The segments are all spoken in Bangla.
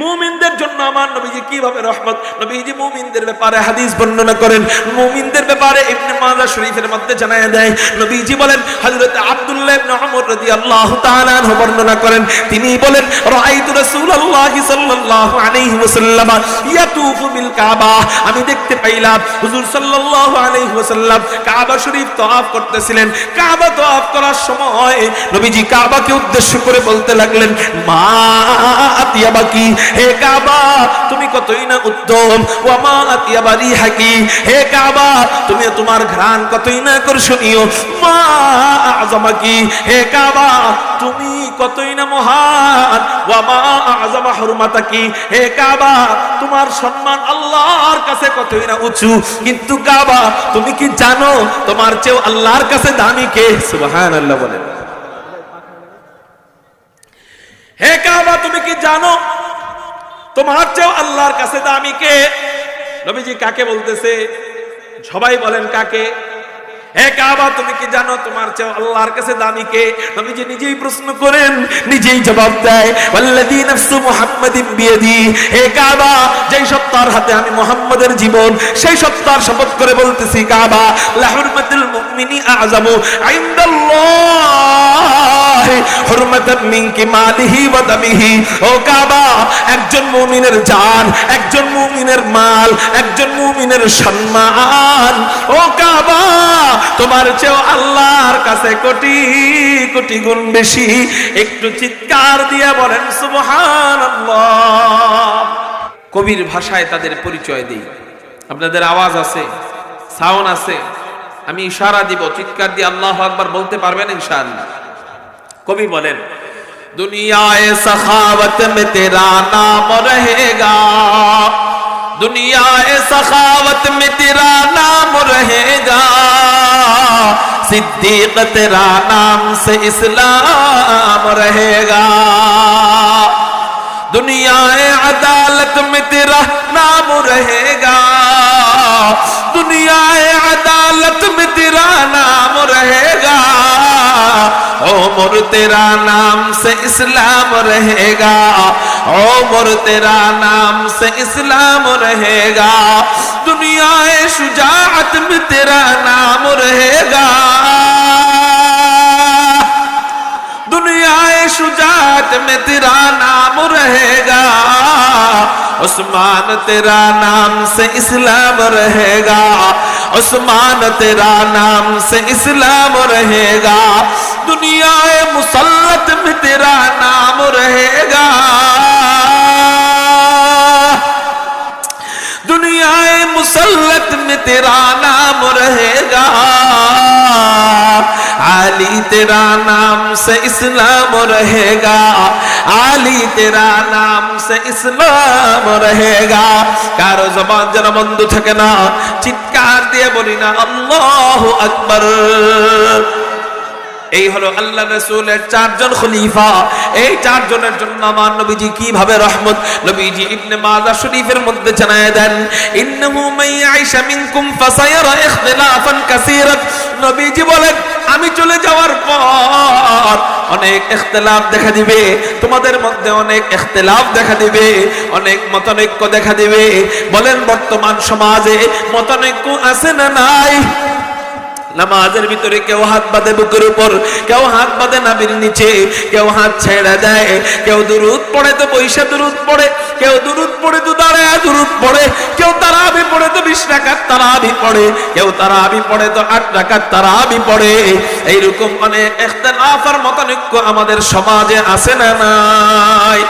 মুমিনদের জন্য আমার নবীজি কীভাবে রহমত? নবীজি মুমিনদের ব্যাপারে হাদিস বর্ণনা করেন। মুমিনদের ব্যাপারে ইবনে মাজাহ শরীফের মধ্যে জানায় দেয়, নবীজি বলেন, হযরত আব্দুল্লাহ ইবনে ওমর রাদিয়াল্লাহু তাআলা আনহু বর্ণনা করেন। তিনি বলেন, রাআইতু রাসূলুল্লাহি সাল্লাল্লাহু আলাইহি ওয়াসাল্লাম ইয়াতুফু বিল কাবা। আমি দেখতে পাইলাম, হুজুর সাল্লাল্লাহু আলাইহি ওয়াসাল্লাম কাবা শরীফ তওয়াফ করতেছিলেন। কাবা তওয়াফ করার সময় নবীজি কাবাকে উদ্দেশ্য করে বলতে লাগলেন, মা আতিয়াবাকি হে কাবা, তুমি কতই না উত্তম? ওয়া মা আতিয়াবারি হাকি? হে কাবা তুমি তোমার ঘ্রাণ কতই না আকর্ষণীয়? মা আযমাকি হে কাবা, তুমি কতই না মহান? ওয়া মা আযমা হুরমাতাকি? হে কাবা, তোমার সম্মান আল্লাহর কাছে কতই না উঁচু? কিন্তু কাবা, তুমি কি জানো, তোমার চেয়েও আল্লাহর কাছে দামি কে? সুবহানাল্লাহ বলেন। হে কাবা, তুমি কি জানো তোমার চেয়েও আল্লাহর কাছে দামি কে? নবীজি কাকে বলতেছে? সবাই বলেন কাকে? হে কাবা, তুমি কি জানো তোমার চেয়ে আল্লাহর কাছে দামি কে? নবীজি নিজেই প্রশ্ন করেন, নিজেই জবাব দেয়, ওয়াল্লাযী নাফসু মুহাম্মাদিন বিয়াদি। হে কাবা, যেই সত্তার হাতে আমি মুহাম্মাদের জীবন, সেই সত্তার শপথ করে বলতেছি, কাবা লা হুরমাতুল মুমিনি আযামু ইনদাল্লাহ হুরমাতান মিনকি মালিহি ওয়া দামিহি। ও কাবা, একজন মুমিনের জান, একজন মুমিনের মাল, একজন মুমিনের সম্মান। ও কাবা তোমার চেয়েও আল্লাহর কাছে কোটি কোটি গুণ বেশি। একটু চিৎকার দিয়ে বলেন সুবহান কবির ভাষায় তাদের পরিচয় দিই। আপনাদের আওয়াজ আছে সাউন আছে, আমি ইশারা দিব, চিৎকার দিয়ে আল্লাহ একবার বলতে পারবেন ইনশাআল্লাহ। কবি বলেন, দুনিয়ায় সখাবত মে তেরা নাম রহেগা दुनियाए सखावत में तेरा नाम रहेगा। सिद्दीक तेरा नाम से इस्लाम रहेगा। दुनियाए अदालत में तेरा नाम रहेगा। दुनियाए अदालत में तेरा नाम रहेगा। उमर तेरा नाम से इस्लाम रहेगा। उमर तेरा नाम से इस्लाम रहेगा। दुनियाए शुजाअत में तेरा नाम रहेगा। दुनियाए शुजात में तेरा नाम रहेगा। उस्मान तेरा नाम से इस्लाम रहेगा। उस्मान तेरा नाम से इस्लाम रहेगा। दुनियाए मुसल्लत में तेरा नाम रहेगा दुनियाए मुसल्लत में तेरा नाम रहेगा आली तेरा नाम से इस्लाम रहेगा आली तेरा नाम से ইসলাম रहेगा কারো জবান যেন বন্ধ থাকে না চিৎকার দিয়ে বলি না আল্লাহু আকবার এই হলো আল্লাহ রসুলের চারজন খলিফা। এই চারজনের জন্য আমার নবীজি কীভাবে রহমত? নবীজি ইবনে মাজাহ শরীফের মধ্যে জানায় দেন, ইন্নাহু মাইয়াইশা মিনকুম ফাসায়ারা ইখতিলাফান কাসীরাত। নবীজি বলেন, আমি চলে যাওয়ার পর অনেক ইখতিলাফ দেখা দিবে, তোমাদের মধ্যে অনেক ইখতিলাফ দেখা দিবে, অনেক মতানৈক্য দেখা দিবে। বলেন, বর্তমান সমাজে মতানৈক্য আছে না নাই? নামাজের ভিতরে কেউ হাত বাঁধে বুকের উপর, কেউ হাত বাঁধে নাবির নিচে, কেউ হাত ছেড়ে দেয়, কেউ দুরুদ পড়ে তো পয়সা দুরুদ পড়ে, কেউ দুরুদ পড়ে তো দাঁড়ায় দুরুদ পড়ে, কেউ তারাবি পড়ে তো বিশ টাকার তারাবি পড়ে, কেউ তারাবি পড়ে তো আট টাকার তারাবি পড়ে। এইরকম মানে ইখতিলাফ আর মতানৈক্য আমাদের সমাজে আছে না নাই?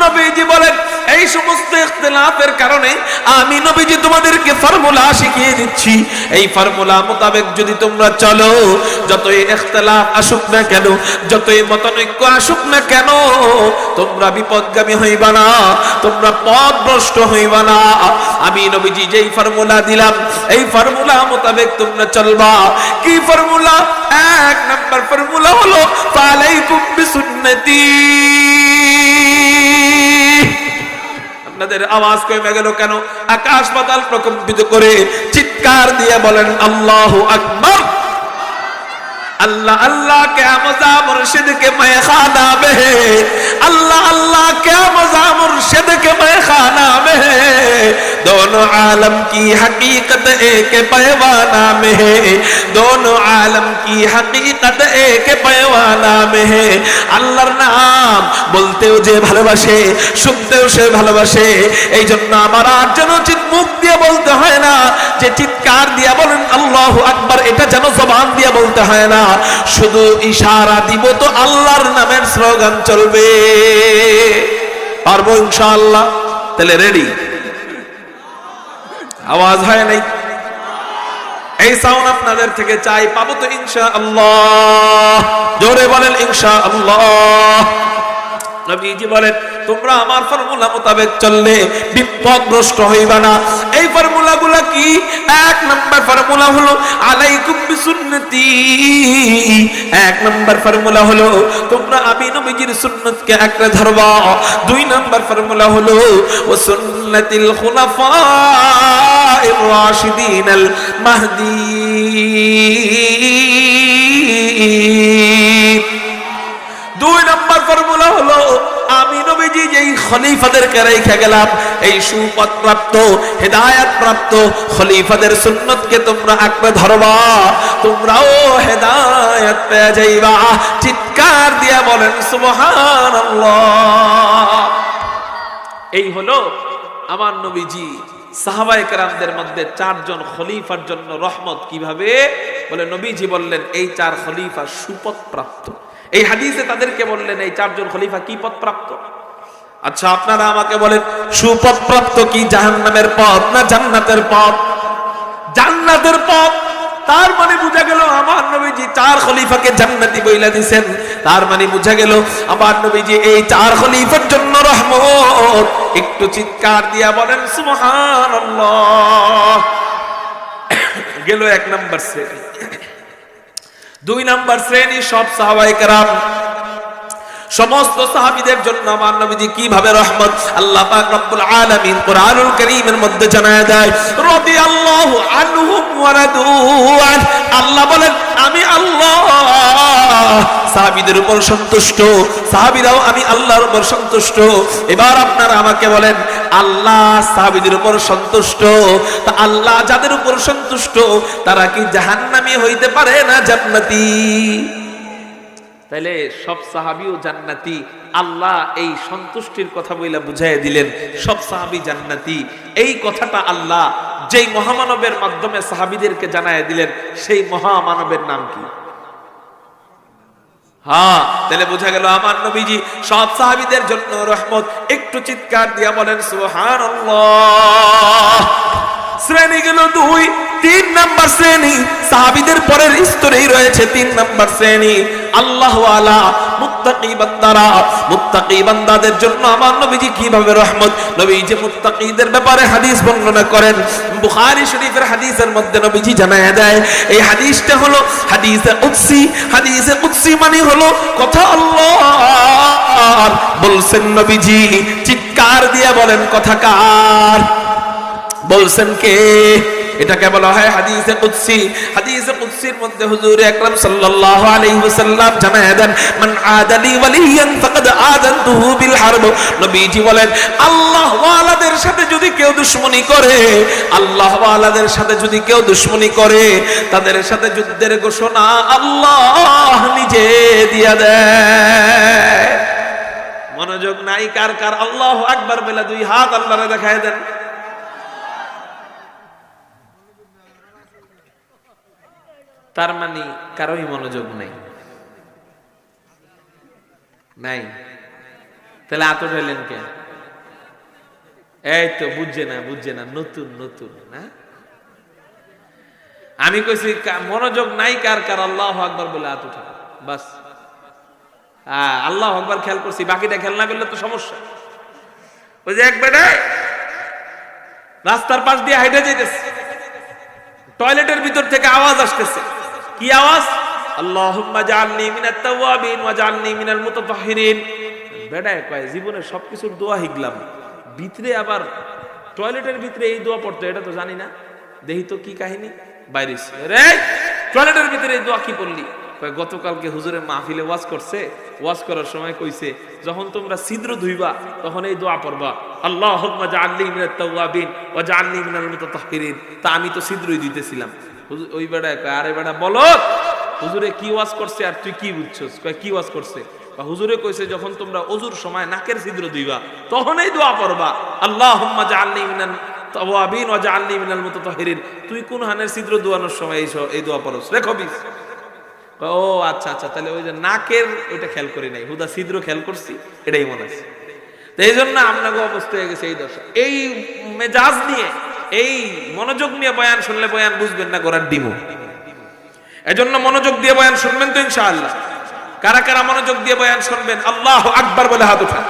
নবীজি বলেন এই সমস্ত ইখতিলাফের কারণে আমি নবীজি তোমাদেরকে ফর্মুলা শিখিয়ে দিচ্ছি। এই ফর্মুলা মোতাবেক যদি তোমরা চলো, যতই ইখতিলাফ আসুক না কেন, যতই মতানৈক্য আসুক না কেন, তোমরা বিপদগামী হইবা না, তোমরা পথভ্রষ্ট হইবা না। আমি নবীজি যেই ফর্মুলা দিলাম, এই ফর্মুলা মোতাবেক তোমরা চলবা। কি ফর্মুলা? এক নাম্বার ফর্মুলা হলো, ফালাইকুম বিসুন্নতি। আপনাদের আওয়াজ কমে গেল কেন? আকাশ পাতাল প্রকম্পিত করে চিৎকার দিয়ে বলেন, আল্লাহ আকবর। আল্লাহ আল্লাহ কে মজা মুর্শিদ কে মে খানা বেহে আল্লাহ আল্লাহ কে মজা মুর্শিদ কে মে খানা বেহে دونوں عالم کی حقیقت ایک پیوانہ میں ہے دونوں عالم کی حقیقت ایک پیوانہ میں ہے আল্লাহর নাম বলতেও যে ভালোবাসে, শুনতেও সে ভালোবাসে। এই জন্য আমার আর যেন মুখ দিয়ে বলতে হয় না, যে চিৎকার দিয়া বলেন আল্লাহ আকবার, এটা যেন জবান দিয়া বলতে হয় না। শুধু ইশারা দিব তো আল্লাহর নামের স্লোগান চলবে। পারব ইনশাআল্লাহ? তাহলে রেডি আওয়াজ হয় নাই? এই সাউন্ড আপনাদের থেকে চাই, পাবো তো ইনশা আল্লাহ জোরে বলেন ইনশা আল্লাহ নবীজি বলেন তোমরা আমার ফর্মুলা মোতাবেক চললে বিপদগ্রস্ত হইবা না এই ফর্মুলা গুলা কি এক নম্বর ফর্মুলা হলো আলাইকুম বিসুন্নতি এক নম্বর ফর্মুলা হলো তোমরা আমি নবীজির সুন্নতকে আঁকড়ে ধরবা দুই নম্বর ফর্মুলা হলো ও সুন্নতিল খুলাফা الراشدين المهديين যেই খলিফাদেরকে রেখে গেলাম। এই সুপথ প্রাপ্ত, হেদায়াত প্রাপ্ত খলিফাদের সুন্নতকে তোমরা ধরবা। তোমরাও হেদায়াত পেয়ে যাইবা। চিৎকার বলেন, সুবহানাল্লাহ। এই হলো আমার নবীজি, সাহাবায়ে কেরামদের মধ্যে চারজন খলিফার জন্য রহমত কীভাবে? বলে নবীজি বললেন, এই চার খলিফা সুপথ প্রাপ্ত। এই হাদিসে তাদেরকে বললেন, এই চারজন খলিফা কি পথ প্রাপ্ত? আচ্ছা আপনারা আমাকে বলেন সুপথ প্রাপ্ত কি জাহান্নামের পথ না জান্নাতের পথ? জান্নাতের পথ, তার মানে বুঝা গেল আমার নবীজি চার খলিফাকে জান্নাতি বইলা দিছেন। তার মানে বুঝা গেল আমার নবীজি এই চার খলিফার জন্য রহমত। একটু চিৎকার দিয়া বলেন, সুবহানাল্লাহ। গেল এক নাম্বার শ্রেণি। দুই নাম্বার শ্রেণি, সব সাহাবায়ে কেরাম সমস্ত সাহাবীদের জন্য আমার নবীজি কীভাবে রহমত আল্লাহ পাক রব্বুল আলামিন কোরআনুল কারীমের মধ্যে জানায় দেয়, রাদিয়াল্লাহু আনহুম ওয়া রাদুআন আল্লাহ বলেন, আমি আল্লাহ। সাহাবীদের উপর সন্তুষ্ট, সাহাবীরাও, আমি আল্লাহর উপর সন্তুষ্ট। এবার আপনারা আমাকে বলেন, আল্লাহ সাহাবীদের উপর সন্তুষ্ট? তা আল্লাহ যাদের উপর সন্তুষ্ট, তারা কি জাহান্নামী হইতে পারে না জান্নাতি? তাইলে সব সাহাবিও জান্নাতি। আল্লাহ এই সন্তুষ্টির কথা বইলা বুঝাই দিলেন, সব সাহাবি জান্নাতি। এই কথাটা আল্লাহ যেই মহামানবের মাধ্যমে সাহাবিদেরকে জানায় দিলেন, সেই মহামানবের নাম কি? হ্যাঁ তাহলে বোঝা গেল আমার নবীজি, সব সাহাবিদের জন্য রহমত। একটু চিৎকার দিয়া বলেন, সুবহানাল্লাহ। শ্রেণি গেল দুই তিন নাম্বার শ্রেণি। সাহাবিদের পরের স্তরেই রয়েছে তিন নাম্বার শ্রেণি। আল্লাহ আলা বান্দারা। বান্দাদের জন্য আমার নবীজি কীভাবে রহমত? নবীজি মুত্তাকিদের ব্যাপারে হাদিস বর্ণনা করেন। শরীফের হাদিসের মধ্যে নবীজি জানায় দেয়, এই হাদিসটা হলো হাদিসে কুদসি। হাদিসে কুদসি মানে হলো কথা আল্লাহ বলছেন নবীজি, চিৎকার দিয়ে বলেন, কথা কার? বলছেন কে? এটাকে বলা হয় হাদিসে কুদসি। হাদিসে কুদসির মধ্যে হুজুর আকরাম সাল্লাল্লাহু আলাইহি ওয়াসাল্লাম জানায় দেন, মান আদালি ওয়ালিয়ান ফাকাদ আযানতুহু বিল হারব। নবীজি বলেন, আল্লাহ ওয়ালাদের সাথে যদি কেউ দুশমনি করে, আল্লাহ ওয়ালাদের সাথে যদি কেউ দুশমনি করে, তাদের সাথে যুদ্ধের ঘোষণা আল্লাহ নিজে দিয়া দেয়। মনোযোগ নাই, কার কার? আল্লাহ আকবার বলে দুই হাত আল্লাহরে দেখায় দেন। তার মানে কারোই মনোযোগ নাই। নাই? তাহলে আত ঢেলেন কেন এই তো, বুঝছে না বুঝছে না, নতুন নতুন, না? আমি কইছি মনোযোগ নাই কার কার আল্লাহ আকবর বলে আত উঠা বাস। হ্যাঁ আল্লাহ আকবর খেয়াল করছি, বাকিটা খেয়াল না করলে তো সমস্যা। ওই যে এক বেটায় রাস্তার পাশ দিয়ে হাইটে যেতেছে টয়লেটের ভিতর থেকে আওয়াজ আসতেছে। কি আওয়াজ? আল্লাহুম্মা জাআলনি মিনাত তাওয়াবিন ওয়া জাআলনি মিনাল মুতাতাহহিরিন বেডায় কয় জীবনে সবকিছুর দোয়া হিগলাম। ভিতরে আবার টয়লেটের ভিতরে এই দোয়া পড়তো, এটা তো জানি না। দেখি তো কি কাহিনী? বাইরে রে টয়লেটের ভিতরে এই দোয়া কি পড়লি? কয়, গতকালকে হুজুরের মাহফিলে ওয়াজ করছে। ওয়াজ করার সময় কইছে, যখন তোমরা ছিদ্র ধুইবা, তখন এই দোয়া পড়বা। আল্লাহ তা আমি তো ছিদ্রই দিতেছিলাম ওই বেড়া কয়, আরে বেড়া, বলো, হুজুরে কি ওয়াজ করছে আর তুই কি বুঝছস? কয়, কি ওয়াজ করছে? বা হুজুরে কইছে, যখন তোমরা অজুর সময় নাকের ছিদ্র দিবা, তখনই দোয়া পড়বা আল্লাহ তাওয়াবিন ওয়া জাআলনি মিনাল মুতাতাহহিরিন তুই কোন হানের ছিদ্র দোয়ানোর সময় এই এই দোয়া পড়ছ রেখো বিস ও আচ্ছা আচ্ছা তাহলে ওই যে নাকের, ওইটা খেয়াল করি নাই। হুদা ছিদ্র খেয়াল করছি, এটাই মনে আছে। তো এই জন্য আপনাকে অবস্থা হয়ে গেছে এই দশা এই মেজাজ নিয়ে এই মনোযোগ নিয়ে বয়ান শুনলে বয়ান বুঝবেন না গোড়ার ডিমু এজন্য মনোযোগ দিয়ে বয়ান শুনবেন তো ইনশাআল্লাহ। কারা কারা মনোযোগ দিয়ে বয়ান শুনবেন? আল্লাহ আকবার বলে হাত উঠান।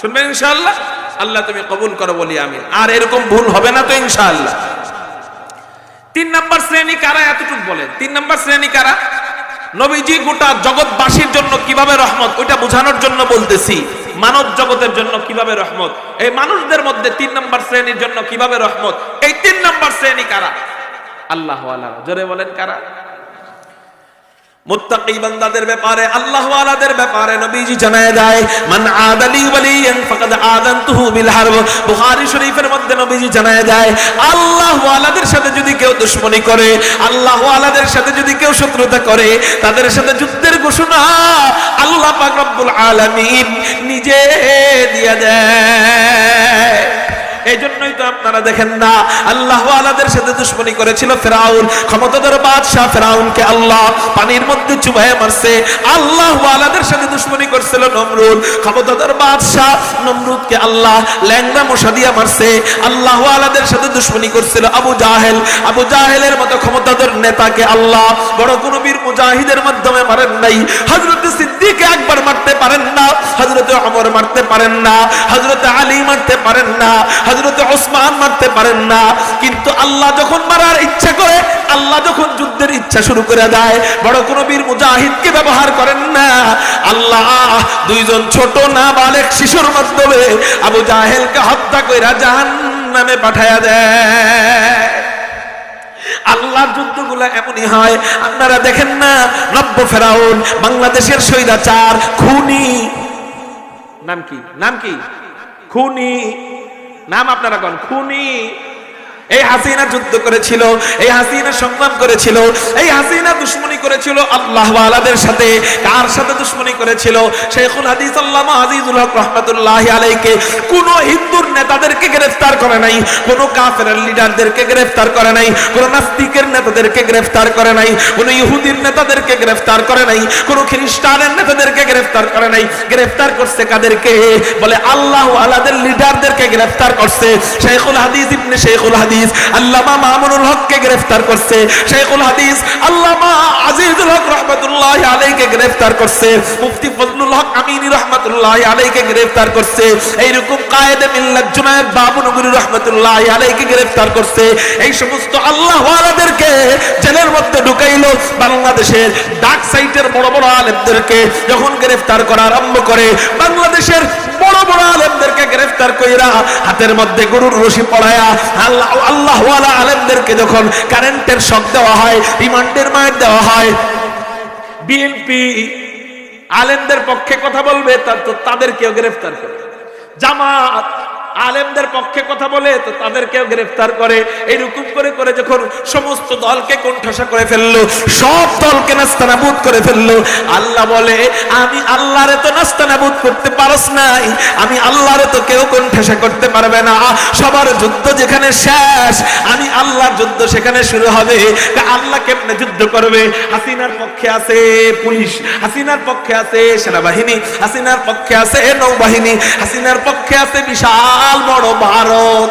শুনবেন ইনশাআল্লাহ? আল্লাহ তুমি কবুল করো বলি আমি আর এরকম ভুল হবে না তো ইনশাআল্লাহ। তিন নাম্বার শ্রেণি কারা? এতটুকু বলেন। তিন নাম্বার শ্রেণি কারা? নবীজি গোটা জগৎবাসীর জন্য কীভাবে রহমত, ওইটা বোঝানোর জন্য বলতেছি। মানব জগতের জন্য কীভাবে রহমত? এই মানুষদের মধ্যে তিন নম্বর শ্রেণির জন্য কীভাবে রহমত? এই তিন নম্বর শ্রেণি কারা? আল্লাহ জোরে বলেন কারা? আল্লাহ ব্যাপারে মান আদালি শরীফের মধ্যে আল্লাহ সাথে যদি কেউ করে আল্লাহ সাথে যদি কেউ করে, তাদের সাথে যুদ্ধের ঘোষণা আল্লাহ পাক নিজে দিয়ে দেয়। এই জন্যই তো আপনারা দেখেন না, আল্লাহ আলাদের সাথে দুশ্মনী করেছিল ফেরাউন। ক্ষমতাধর বাদশাহ ফেরাউনকে আল্লাহ পানির মধ্যে চুবায় মারছে। আল্লাহ আলাদের সাথে দুশ্মনী করছিল নমরুদ। ক্ষমতাধর বাদশাহ নমরুদকে আল্লাহ ল্যাংরা মশা দিয়া মারছে। আল্লাহ আলাদের সাথে দুশ্মনী করছিল আবু জাহেল। আবু জাহেলের মতো ক্ষমতাধর নেতাকে আল্লাহ বড় কোন বীর মুজাহিদের মাধ্যমে মারেন নাই। হযরত সিদ্দিক একবার মারতে পারেন না, হযরত ওমর মারতে পারেন না, হযরত আলী মারতে পারেন না, হযরত ওসমান মারতে পারেন না। কিন্তু আল্লাহ যখন মারার ইচ্ছা করে, আল্লাহ যখন যুদ্ধের ইচ্ছা শুরু করে দেয়, বড় কোন বীর মুজাহিদকে ব্যবহার করেন না। আল্লাহ দুইজন ছোট না বালেক শিশুর মাধ্যমে আবু জাহেলকে হত্যা কইরা জাহান্নামে পাঠায়া দেয়। আল্লাহর যুদ্ধগুলো এমনই হয়। আপনারা দেখেন না নব্য ফেরাউন বাংলাদেশের সৈদাচার খুনি। নাম কি? নাম কি? খুনি। নাম আপনারা কন। খুনি। এই হাসিনা যুদ্ধ করেছিল, এই হাসিনা সংগ্রাম করেছিল, এই হাসিনা দুশ্মনী করেছিল আল্লাহ ওয়ালাদের সাথে। কার সাথে দুশ্মনী করেছিল? শেখুল হাদিস আল্লামা আজিজুল হক রহমাতুল্লাহ আলাইকে। কোন হিন্দুর নেতাদেরকে গ্রেফতার করে নাই, কোন কাফের লিডারদেরকে গ্রেফতার করে নাই, কোন নাস্তিকের নেতাদেরকে গ্রেফতার করে নাই, কোন ইহুদির নেতাদেরকে গ্রেফতার করে নাই, কোন খ্রিস্টানের নেতাদেরকে গ্রেফতার করে নাই। গ্রেফতার করছে কাদেরকে? বলে আল্লাহ আলাদের লিডারদেরকে গ্রেফতার করছে। শেখুল হাদিস ইবনে শেখুল হাদিস। আল্লামা মামুনুল হককে গ্রেফতার করছে। শেখুল হাদিস আল্লামা আজিজুল হক রহমাতুল্লাহ আলাইকে গ্রেফতার করছে। মুফতি ফজলুল হক আমিনী রহমাতুল্লাহ আলাইকে গ্রেফতার করছে। এইরকম কায়েদে মিল্লাত জুনায়েদ বাবু নগরী রহমাতুল্লাহ আলাইকে গ্রেফতার করছে। এই সমস্ত আল্লাহ ওয়ালাদেরকে জেলের মধ্যে ঢুকাইলো। বাংলাদেশের ডাক সাইটের বড় বড় আলেমদেরকে যখন গ্রেফতার করা আরম্ভ করে, বাংলাদেশের বড় বড় আলেমদেরকে গ্রেফতার কইরা হাতের মধ্যে গরুর রশি পড়ায়া আল্লাহ আল্লাহ ওয়ালা আলেমদেরকে যখন কারেন্টের শক দেওয়া হয়, রিমান্ডের মায়ের দেওয়া হয় বিএনপি আলেমদের পক্ষে কথা বলবে তার তো তাদেরকেও গ্রেফতার করে। জামাত আলেমদের পক্ষে কথা বলে, তো তাদেরকেও গ্রেফতার করে। এইরকম করে করে যখন সমস্ত দলকে কোণঠাসা করে ফেলল, সব দলকে নাস্তানাবুদ করে ফেলল, আল্লাহ বলে, আমি আল্লাহরে তো নাস্তানাবুদ করতে পারস নাই, আমি আল্লাহরে তো কেউ কোণঠাসা করতে পারবে না। সবার যুদ্ধ যেখানে শেষ, আমি আল্লাহর যুদ্ধ সেখানে শুরু হবে। আল্লাহ কেমনে যুদ্ধ করবে? হাসিনার পক্ষে আছে পুলিশ, হাসিনার পক্ষে আছে সেনাবাহিনী, হাসিনার পক্ষে আছে নৌবাহিনী, হাসিনার পক্ষে আছে বিশাল বড় ভারত।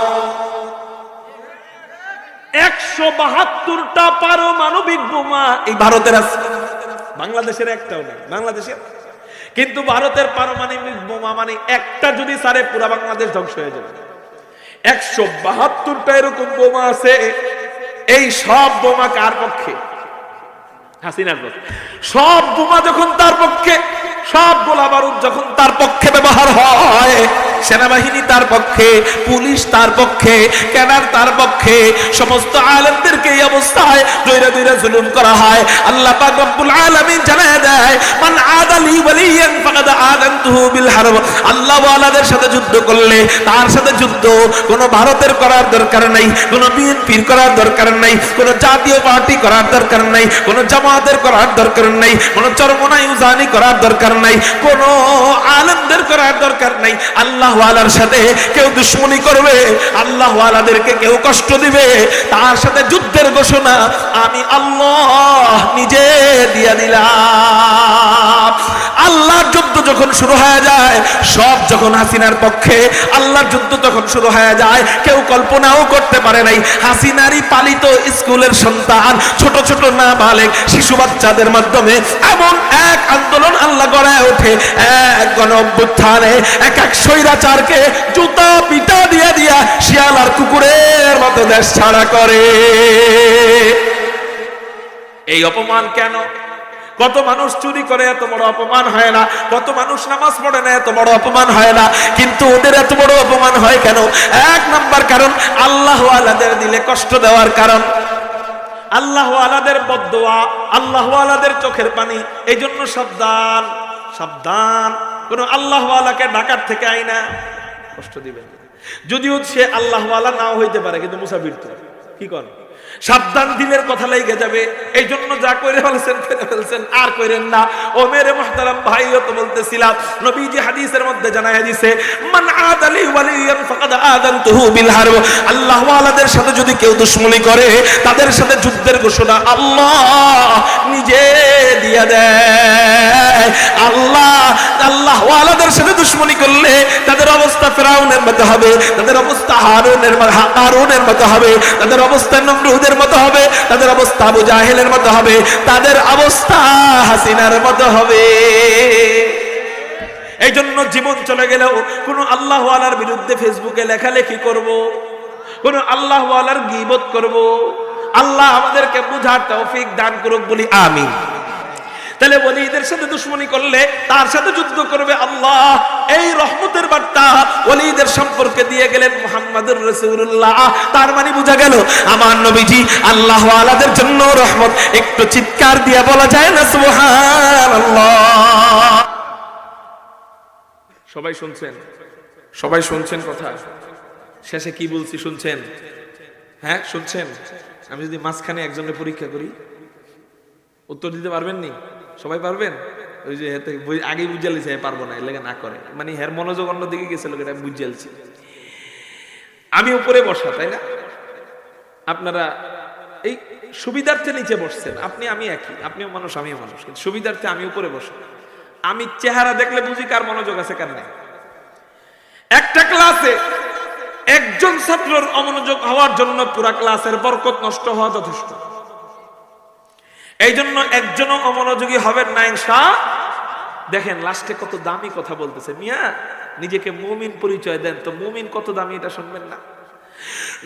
একশো বাহাত্তরটা পারমাণবিক বোমা এই ভারতের আছে। বাংলাদেশের একটাও নেই, বাংলাদেশের। কিন্তু ভারতের পারমাণবিক বোমা মানে একটা যদি সারে, পুরা বাংলাদেশ ধ্বংস হয়ে যাবে। একশো বাহাত্তরটা এরকম বোমা আছে, এই সব বোমা কার পক্ষে? হাসিনার পক্ষে। সব বোমা যখন তার পক্ষে, সব গোলা বারুদ যখন তার পক্ষে ব্যবহার হয় সেনাবাহিনী তার পক্ষে, পুলিশ তার পক্ষে, ক্যাডার তার পক্ষে, সমস্ত আলেমদেরকে এই অবস্থায় দৈরা দৈরা জুলুম করা হয়। আল্লাহ পাক রব্বুল আলামিন জানায় দেয়, মান আদালি বিল সাথে যুদ্ধ করলে তার সাথে যুদ্ধ কোনো ভারতের করার দরকার নাই, কোনো বিএনপির করার দরকার নাই, কোনো জাতীয় পার্টি করার দরকার নাই, কোনো জামাতের করার দরকার নাই, কোনো চরমনাই উজানি করার দরকার নাই, কোনো আলেমদের করার দরকার নাই। আল্লাহ ওয়ালার সাথে কেউ দুশ্মনী করবে আল্লাহ ওয়ালাদেরকে কেউ কষ্ট দিবে, তার সাথে যুদ্ধের ঘোষণা আমি আল্লাহ নিজে দিয়া দিলাম। আল্লাহর যুদ্ধ যখন শুরু হয়ে যায়, সব যখন হাসিনার পক্ষে আল্লাহর যুদ্ধ তখন শুরু হয়ে যায়, কেউ কল্পনাও করতে পারে নাই। হাসিনারই পালিত স্কুলের সন্তান, ছোট ছোট না বালেক শিশু বাচ্চাদের মাধ্যমে এমন এক আন্দোলন আল্লাহ গড়ায় ওঠে। এক গণ অভ্যুত্থানে এক এক স্বৈরাচারকে জুতা পিটা দিয়া দিয়া শিয়াল আর কুকুরের মতো দেশ ছাড়া করে। এই অপমান কেন? কত মানুষ চুরি করে এত বড় অপমান হয় না, কত মানুষ নামাজ পড়ে না, এত বড় অপমান হয় না। কিন্তু ওদের এত বড় অপমান হয় কেন? এক নাম্বার কারণ, আল্লাহ আলাদের দিলে কষ্ট দেওয়ার কারণ। আল্লাহ আলাদের বদোয়া আল্লাহ আলাদের চোখের পানি এই জন্য সাবধান সাবধান। কোন আল্লাহ আলাকে ডাকার থেকে আইনা কষ্ট দিবেন যদিও সে আল্লাহ আলা নাও হইতে পারে, কিন্তু মুসাফির তো। কি কর সাবধান দিলের কথা লেগে যাবে। এই জন্য যা করে ফেলছেন করে ফেলছেন, আর করেন না। ও মেরে মুহতারাম ভাইও তো বলতেছিলাম, নবীজি হাদিসের মধ্যে জানায় দিছে, মান আদালি ওয়ালিয়ান ফাকাদ আদানতুহু আল্লাহ ওয়ালাদের সাথে যদি কেউ করে, তাদের সাথে যুদ্ধের ঘোষণা আল্লাহ নিজে দিয়ে আল্লাহ আল্লাহ ওয়ালাদের সাথে দুশমনি করলে তাদের অবস্থা ফেরাউনের মতো হবে, তাদের অবস্থা হারুনের হারুনের মতো হবে, তাদের অবস্থা নমরুদের মতো হবে, তাদের অবস্থা আবু জাহেলের মতো হবে, তাদের অবস্থা হাসিনার মতো হবে। এই জন্য জীবন চলে গেলেও কোনো আল্লাহ আলার বিরুদ্ধে ফেসবুকে লেখালেখি করব, কোন আল্লাহ আলার গিবত করব। আল্লাহ আমাদেরকে বুঝার তৌফিক দান করুক বলি আমিন। তাহলে ওলিদের সাথে দুশ্মনী করলে তার সাথে যুদ্ধ করবে আল্লাহ। এই রহমতের বার্তা ওলিদের সম্পর্কে দিয়ে গেলেন মুহাম্মাদুর রাসূলুল্লাহ। তার মানে বোঝা গেল, আমার নবীজি আল্লাহ আলাদের জন্য রহমত। একটু চিৎকার দিয়ে বলা যায় না, সুবহানাল্লাহ। সবাই শুনছেন? সবাই শুনছেন কথা? শেষে কি বলছি, শুনছেন? হ্যাঁ শুনছেন? আমি যদি মাঝখানে একজনের পরীক্ষা করি, উত্তর দিতে পারবেন নি? সবাই পারবেন? ওই যে হেতে আগেই বুঝালিছে পারব না, এর লেগে না করে। মানে হের মনোযোগ অন্য দিকে গেছিল এটা বুঝালছি আমি উপরে বসা, তাই না? আপনারা এই সুবিধার্থে নিচে বসছেন, আপনি, আমি একই, আপনিও মানুষ, আমিও মানুষ, কিন্তু সুবিধার্থে আমি উপরে বসা। আমি চেহারা দেখলে বুঝি কার মনোযোগ আছে, কার নেই। একটা ক্লাসে একজন ছাত্রর অমনোযোগ হওয়ার জন্য পুরা ক্লাসের বরকত নষ্ট হওয়া যথেষ্ট। এই জন্য একজনও অমনোযোগী হবেন না ইনশা দেখেন, লাস্টে কত দামি কথা বলতেছে। মিয়া, নিজেকে মুমিন পরিচয় দেন। তো মুমিন কত দামি এটা শুনবেন না।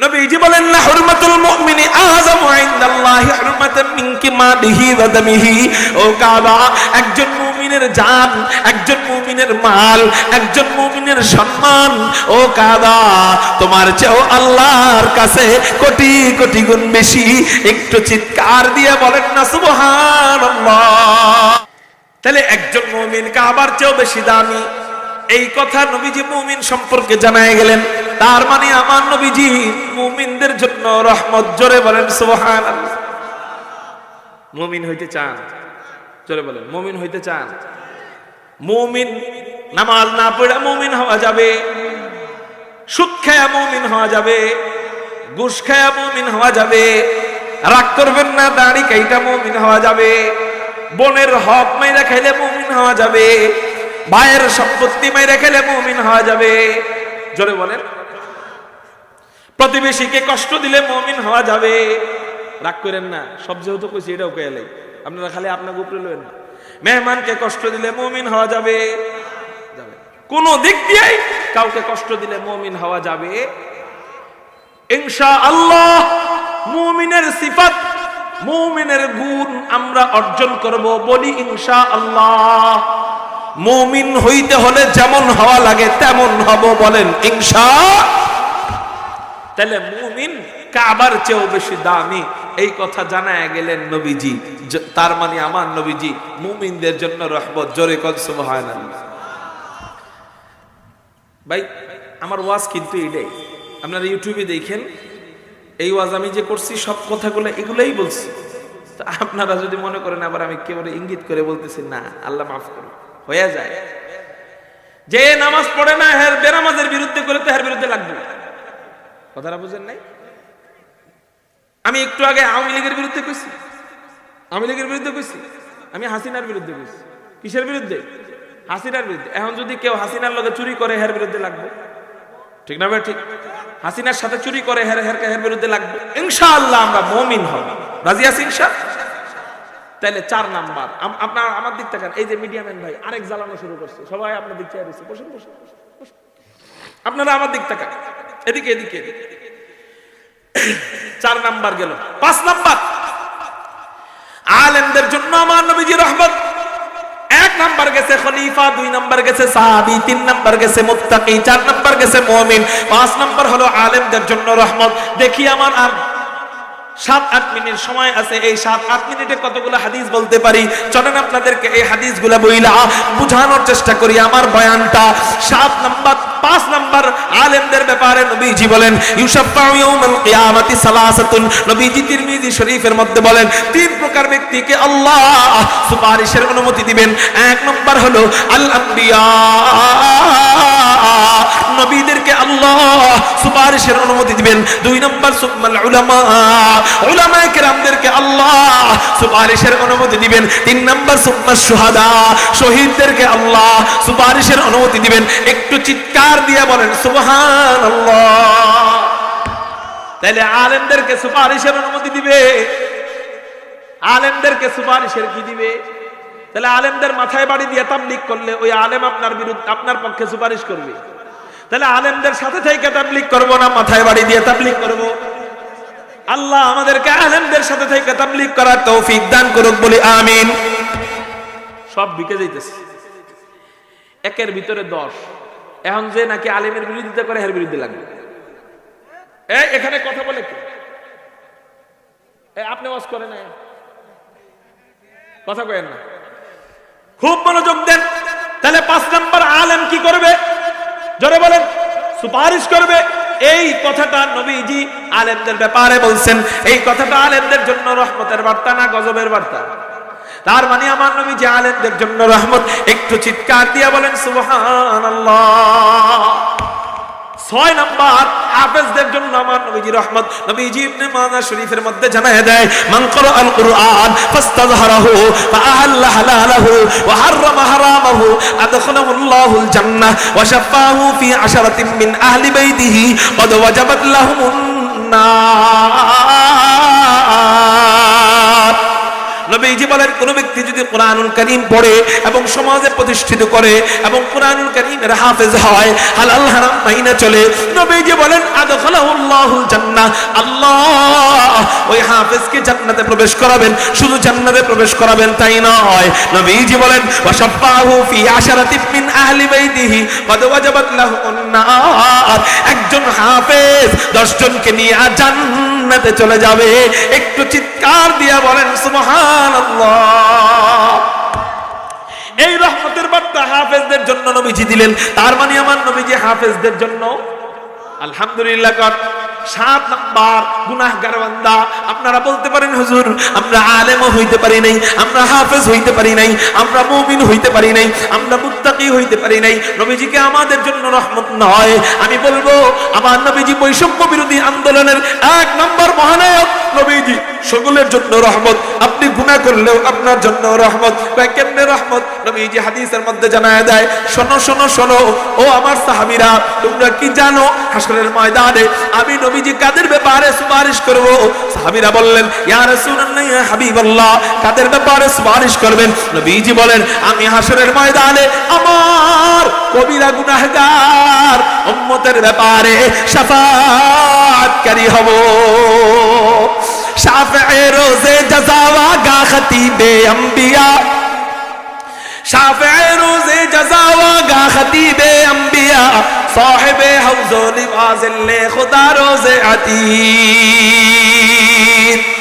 নবীজি বলেন, না, হুরমাতুল মুমিনি আযামু ইনদাল্লাহি হুরমাতান মিন কিমাদিহি ওয়া দামিহি। ও কাবা, একজন মুমিনের জান, একজন মুমিনের মাল, একজন মুমিনের সম্মান। ও কাবা তোমার চেয়েও আল্লাহর কাছে কোটি কোটি গুণ বেশি। একটু চিৎকার দিয়ে বলেন না, সুবহানাল্লাহ। তাহলে একজন মুমিন কাবার চেয়েও বেশি দামি। এই কথা নবীজি মুমিন সম্পর্কে জানায় গেলেন। তার মানে আমার নবীজি মুমিনদের জন্য রহমত জোরে বলেন, সুবহানাল্লাহ। মুমিন হইতে চান। জোরে বলেন, মমিন হইতে চান। মুমিন নামাজ না পড়ে মমিন হওয়া যাবে। সুদ খায়া মুমিন হওয়া যাবে। ঘুষ খায়া মমিন হওয়া যাবে। রাগ করবেন না, দাড়ি কাইটা মমিন হওয়া যাবে। বোনের হক মাইরা খাইলে মমিন হওয়া যাবে। ভাইয়ের সম্পত্তি মাইরা খেলে মমিন হওয়া যাবে। জোরে বলেন। প্রতিবেশীকে কষ্ট দিলে মমিন হওয়া যাবে। রাগ করেন না, সব যেহেতু কইছি এটাও কয়ে আপনারা খালি আপনাকে উপরে লইন না। মেহমানকে কষ্ট দিলে মুমিন হওয়া যাবে। যাবে। কোন দিক দিয়ে কাউকে কষ্ট দিলে মুমিন হওয়া যাবে। ইনশা আল্লাহ মুমিনের সিফাত, মুমিনের গুণ আমরা অর্জন করব বলি ইনশা আল্লাহ মুমিন হইতে হলে যেমন হওয়া লাগে তেমন হব বলেন ইনশা। তাহলে মুমিন কাবার চেয়েও বেশি দামি। এই কথা জানায় গেলেন নবীজি। তার মানে আমার নবীজি, মুমিনদের জন্য রহমত, জোরে কদ সুবহানাল্লাহ। ভাই, আমার ওয়াজ কিন্তু এটাই। আপনারা ইউটিউবে দেখেন, এই ওয়াজ আমি যে করছি, সব কথাগুলো এগুলোই বলছি। তো আপনারা যদি মনে করেন আবার আমি কেবল ইঙ্গিত করে বলতেছি, না, আল্লাহ মাফ করুন হয়ে যায়। যে নামাজ পড়ে না, হের বেনামাজের বিরুদ্ধে করে তো হের বিরুদ্ধে লাগবে। কথাটা বুঝেন নাই? আমি একটু আগে আওয়ামী লীগের বিরুদ্ধে কইছি। আওয়ামী লীগের বিরুদ্ধে কইছি। আমি হাসিনার বিরুদ্ধে কইছি। কিসের বিরুদ্ধে? হাসিনার বিরুদ্ধে। এখন যদি কেউ হাসিনার লগে চুরি করে, হের বিরুদ্ধে লাগবে? ঠিক না ভাই? ঠিক। হাসিনার সাথে চুরি করে, হের হের হের বিরুদ্ধে লাগবে? ইনশাআল্লাহ আমরা মুমিন হব। রাজি আছি ইনশা? তাহলে চার নাম্বার। আপনার, আমার দিক থেকে, এই যে মিডিয়াম্যান ভাই, আরেক জ্বালানো শুরু করছে। সবাই আপনার দিক চেয়ে বসুন বসুন। আপনারা আমার দিক তাকান এদিকে এদিকে এদিকে। চার নাম্বার গেল। পাঁচ নাম্বার। আলেমদের জন্য আমার নবীজি রহমত। এক নাম্বার গেছে খলিফা, দুই নাম্বার গেছে সাহাবি, তিন নাম্বার গেছে মুত্তাকি, চার নাম্বার গেছে মুমিন। পাঁচ নাম্বার হলো আলেমদের জন্য রহমত। দেখি আমার আর সাত আট মিনিট সময় আছে। এই সাত আট মিনিটে কতগুলো হাদিস বলতে পারি? চলেন আপনাদেরকে এই হাদিসগুলো বইলা বুঝানোর চেষ্টা করি। আমার বয়ানটা সাত নাম্বার, পাঁচ নাম্বার আলেমদের ব্যাপারে নবীজি বলেন কিয়ামাতি সালাসাতুন। নবীজি তিরমিজি শরীফের মধ্যে বলেন, তিন প্রকার ব্যক্তিকে আল্লাহ সুপারিশের অনুমতি দিবেন। এক নাম্বার হলো আল নবীদেরকে আল্লাহ সুপারিশের অনুমতি দিবেন। দুই নম্বর সুকমাল উলামা। উলামায়ে কেরামদেরকে আল্লাহ সুপারিশের অনুমতি দিবেন। তিন নম্বর সুহাদা, শহীদদেরকে আল্লাহ সুপারিশের অনুমতি দিবেন। একটু চিৎকার দিয়ে বলেন, সুবহানাল্লাহ। তাহলে আলেমদেরকে সুপারিশের অনুমতি দিবে। আলেমদেরকে সুপারিশের কি দিবে? তাহলে আলেমদের মাথায় বাড়ি দিয়ে তাবলিক করলে ওই আলেম আপনার বিরুদ্ধে, আপনার পক্ষে সুপারিশ করবে। তাহলে আলেমদের সাথে থেকে তাবলিক করব না, মাথায় বাড়ি দিয়ে তাবলিক করব। আল্লাহ আমাদেরকে আলেমদের সাথে থেকে তাবলিক করার তৌফিক দান করুক বলি আমিন। সব বিকে যাইতেছে। একের ভিতরে দশ। এখন যে নাকি আলেমের বিরোধিতা করে এর বিরুদ্ধে লাগবে। এখানে কথা বলে কে? আপনি ওয়াজ করেন কথা কয়েন না। খুব মনোযোগ দেন। তাহলে পাঁচ নম্বর আলেম কি করবে? জোরে বলেন, সুপারিশ করবে। এই কথাটা নবীজি আলেমদের ব্যাপারে বলছেন। এই কথাটা আলেমদের জন্য রহমতের বার্তা না গজবের বার্তা? তার মানে আমার নবী যে আলেমদের জন্য রহমত। একটু চিৎকার দিয়া বলেন, সুবহানাল্লাহ। ছয় নাম্বার, হাফেজদের জন্য আমার নবীজি রহমত, নবীজি ইবনে মাজাহ শরীফের মধ্যে জানায় দেয়, মান করা আল কুরআন ফাস্তাযহারাহু ফাআহাল্লা হালালাহু ওয়া হাররামা হারামাহু আদখালাহু আল্লাহুল জান্নাহ ওয়া শাফাহু ফি আশারাতিন মিন আহলি বাইতিহি قد ওয়াজাবাত লাহুমুন নার নবীজি বলেন, কোন ব্যক্তি যদি কোরআনুল করিম পড়ে এবং সমাজে প্রতিষ্ঠিত করে এবং কোরআনুল করিমের হাফেজ হয়, হালাল হারাম মাইনা চলে, নবীজি বলেন, আদখালাহুল্লাহুল জান্নাহ। আল্লাহ, ওই হাফেজকে জান্নাতে প্রবেশ করাবেন, শুধু জান্নাতে প্রবেশ করাবেন তাই নয়। নবীজি বলেন, ওয়াশাফাহু ফি আশারাতিন মিন আহলি একজন হাফেজ 10 জনকে নিয়ে জান্নাতে চলে যাবে। একটু চিৎকার দিয়ে বলেন, সুবহানাল্লাহ। এই রহমতের বার্তা হাফেজদের জন্য নবীজি দিলেন। তার মানে আমার নবীজি হাফেজদের জন্য আলহামদুলিল্লাহ কর, সাত নাম্বার গুনাহগার বান্দা। আপনারা বলতে পারেন, হুজুর, আমরা আলেমও হইতে পারি নাই, আমরা হাফেজ হইতে পারি নাই, আমরা মুমিন হইতে পারি নাই, আমরা মুত্তাকি হইতে পারি নাই। নবীজিকে আমাদের জন্য রহমত নয়। আমি বলব, আমার নবীজি বৈষম্য বিরোধী আন্দোলনের এক নম্বর মহানায়ক নবীজি, সকলের জন্য রহমত। আপনি গুনাহ করলেও আপনার জন্য রহমত। কয় কেমনে রহমত? নবীজি হাদিসের মধ্যে জানায় দেয়, শোনো শোনো শোনো, ও আমার সাহাবীরা, তোমরা কি জানো হাসরের ময়দানে আমি নবীজি কাদের ব্যাপারে সুপারিশ করব? সাহাবীরা বললেন, ইয়া রাসূলুল্লাহ হাবিবাল্লাহ, কাদের ব্যাপারে সুপারিশ করবেন? নবীজি বলেন, আমি হাসরের ময়দানে আমার কবিরা গুনাহগার উম্মতের ব্যাপারে শাফাআতকারী হব। শাফে রোজে জাজাওয়া গা খতিবে আম্বিয়া। শাফিঈ রোজে জাযা ওয়াগা খতিবে আম্বিয়া। সাহেবে হাউজু লিবাজিল্লে খুদা রোজে আতীত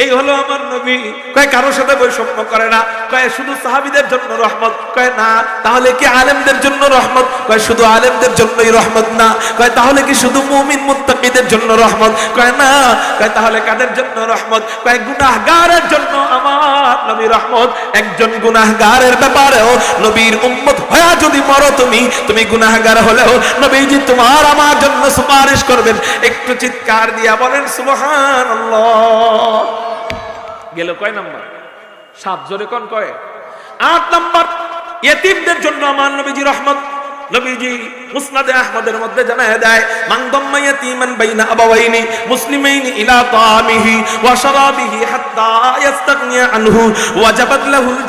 এই হলো আমার নবী। কয়, কারোর সাথে বৈষম্য করে না। কয়, শুধু সাহাবিদের জন্য রহমত। কয়, না, তাহলে কি আলেমদের জন্য রহমত? কয়, শুধু আলেমদের জন্যই রহমত না। কয়, তাহলে কি শুধু মুমিন মুত্তাকিদের জন্য রহমত? কয়, না। কয়, তাহলে কাদের জন্য রহমত? কয়, গুনাহগারের জন্য আমার নবী রহমত। একজন গুনাহগারের ব্যাপারেও নবীর উম্মত হয়ে যদি মরো তুমি তুমি গুনাহগার হলেও নবীজি তোমার আমার জন্য সুপারিশ করবেন। একটু চিৎকার দিয়া বলেন, সুবহানাল্লাহ। গেল কয় নাম্বার? সাত, জোরে কন কয়। আট নাম্বার এতিমদের জন্য আমার নবীজি রহমত, নবীজি মুসনাদে আহমদের মধ্যে জানায় দেয় মাংদম্মাই দাম্মা ইয়াতীমান বাইনা আবাওয়াইনি, মুসলিমাইনি ইলা তাআমিহি ওয়া শারাবিহি হাত্তা ইয়াস্তাগনিয়া আনহু ওয়াজাবাত লাহুল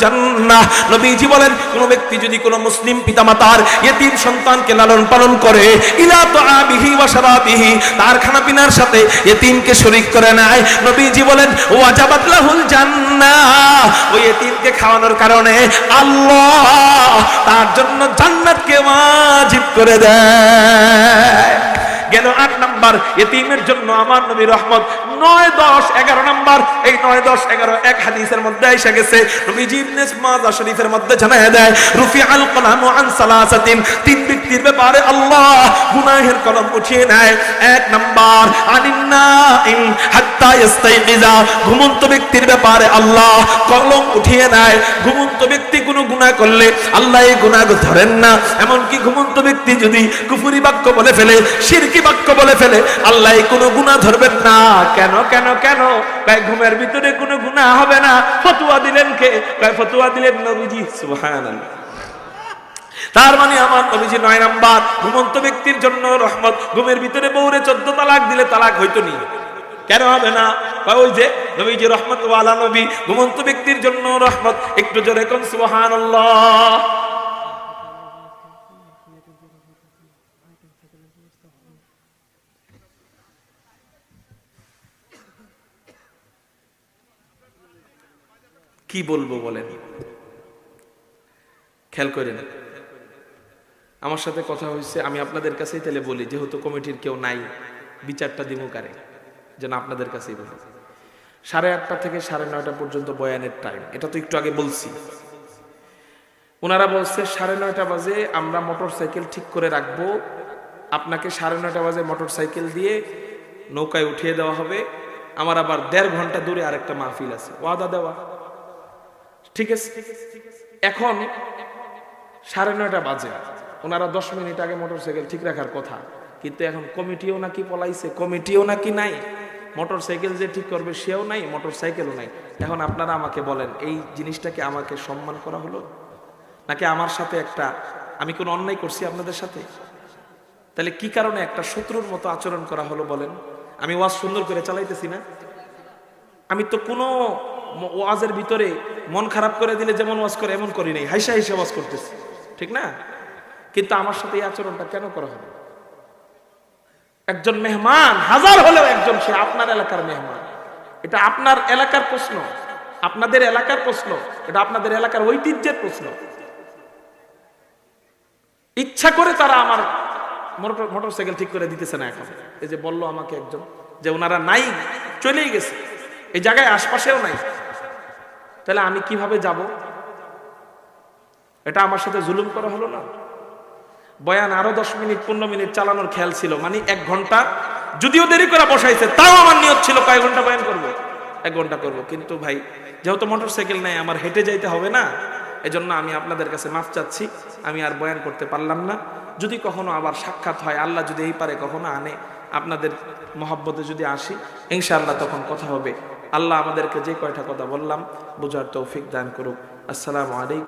নবীজি বলেন, কোন ব্যক্তি যদি কোন মুসলিম পিতামাতার ইয়েতিম সন্তানকে লালন পালন করে, ইলা তাআমিহি ওয়া শারাবিহি, তার খানাপিনার সাথে ইয়েতিমকে শরীক করে নেয়, নবীজি বলেন, ওয়াজাবাত লাহুল জান্নাহ। ওই ইয়েতিমকে খাওয়ানোর কারণে আল্লাহ তার জন্য জান্নাতকে ওয়াজিব করে দেয়। গেল আট নাম্বার এতিমের জন্য আমার নবী রহমত নয় দশ এগারো নাম্বার। এই নয় দশ এগারো এক হাদিসের মধ্যে এসে গেছে। শরীফের মধ্যে জানায় দেয় রুফি আল কলাম তিন ব্যক্তির ব্যাপারে আল্লাহ গুনাহের কলম উঠিয়ে নেয়। এক ঘুমন্ত ব্যক্তির ব্যাপারে আল্লাহ কলম উঠিয়ে নেয়। ঘুমন্ত ব্যক্তি কোনো গুনাহ করলে আল্লাহ এই গুনাহ ধরেন না। এমনকি ঘুমন্ত ব্যক্তি যদি কুফুরি বাক্য বলে ফেলে শিরকি বাক্য বলে ফেলে, আল্লাহ কোনো গুনাহ ধরবেন না। কেন? কেন কেন কেন? তাই ঘুমের ভিতরে কোনো গুনাহ হবে না। ফতুয়া দিলেন কে? তাই ফতুয়া দিলেন নবীজি, সুবহানাল্লাহ। তার মানে আমার নবীজি নয় নাম্বার, ঘুমন্ত ব্যক্তির জন্য রহমত। ঘুমের ভিতরে বউরে চোদ্দ তালাক দিলে তালাক হইতো নি। কেন হবে না? ওই যে নবীজি রহমত ওয়ালা নবী, ঘুমন্ত ব্যক্তির জন্য রহমত। একটু জোরে কোন, সুবহানাল্লাহ। কি বলব বলেন? খেয়াল করেন। আমার সাথে কথা হয়েছে, আমি আপনাদের কাছেই তাহলে বলি, যেহেতু কমিটির কেউ নাই, বিচারটা দিব কারে? যেন আপনাদের কাছেই বলি। সাড়ে আটটা থেকে সাড়ে নয়টা পর্যন্ত বয়ানের টাইম এটা তো একটু আগে বলছি। ওনারা বলছে, সাড়ে নয়টা বাজে, আমরা মোটর সাইকেল ঠিক করে রাখব। আপনাকে সাড়ে নয়টা বাজে মোটর সাইকেল দিয়ে নৌকায় উঠিয়ে দেওয়া হবে। আমার আবার দেড় ঘণ্টা দূরে আরেকটা মাহফিল আছে। ওয়াদা দেওয়া। ঠিক আছে? এখন সাড়ে নয়টা বাজে। ওনারা দশ মিনিট আগে মোটরসাইকেল ঠিক রাখার কথা। কিন্তু এখন কমিটিও নাকি পলাইছে, কমিটিও নাকি নাই। মোটরসাইকেল যে ঠিক করবে সেও নাই, মোটরসাইকেলও নাই। এখন আপনারা আমাকে বলেন, এই জিনিসটাকে আমাকে সম্মান করা হলো? নাকি আমার সাথে একটা, আমি কোনো অন্যায় করছি আপনাদের সাথে? তাহলে কি কারণে একটা শত্রুর মতো আচরণ করা হলো বলেন? আমি ওয়াজ সুন্দর করে চালাইতেছি না। আমি তো কোনো ওয়াজের ভিতরে মন খারাপ করে দিলে যেমন ওয়াজ করে, এমন করি নাই। হাইসা হাইসা ওয়াজ করতেছি। ঠিক না? কিন্তু আমার সাথে এই আচরণটা কেন করা হবে? একজন মেহমান, হাজার হলেও একজন সে আপনার এলাকার মেহমান। এটা আপনার এলাকার প্রশ্ন। আপনাদের এলাকার প্রশ্ন। এটা আপনাদের এলাকার ঐতিহ্যের প্রশ্ন। ইচ্ছা করে তারা আমার মোটর, মোটরসাইকেল ঠিক করে দিতেছে না এখন। এই যে বলল আমাকে একজন যে ওনারা নাই, চলেই গেছে। এই জায়গায় আশপাশেও নাই। তাহলে আমি কীভাবে যাব? এটা আমার সাথে জুলুম করা হলো না। বয়ান আরও দশ মিনিট, পনেরো মিনিট চালানোর খেয়াল ছিল মানে এক ঘণ্টা। যদিও দেরি করে বসাইছে, তাও আমার নিয়ত ছিল কয় ঘণ্টা বয়ান করব? এক ঘণ্টা করব। কিন্তু ভাই, যেহেতু মোটর সাইকেল নাই, আমার হেঁটে যাইতে হবে না, এজন্য আমি আপনাদের কাছে মাফ চাচ্ছি, আমি আর বয়ান করতে পারলাম না। যদি কখনো আবার সাক্ষাৎ হয়, আল্লাহ যদি এই পারে কখনো আনে, আপনাদের মহাব্বতে যদি আসি, ইনশাআল্লাহ তখন কথা হবে। আল্লাহ আমাদেরকে যে কয়টা কথা বললাম বোঝার তৌফিক দান করুক। আসসালামু আলাইকুম।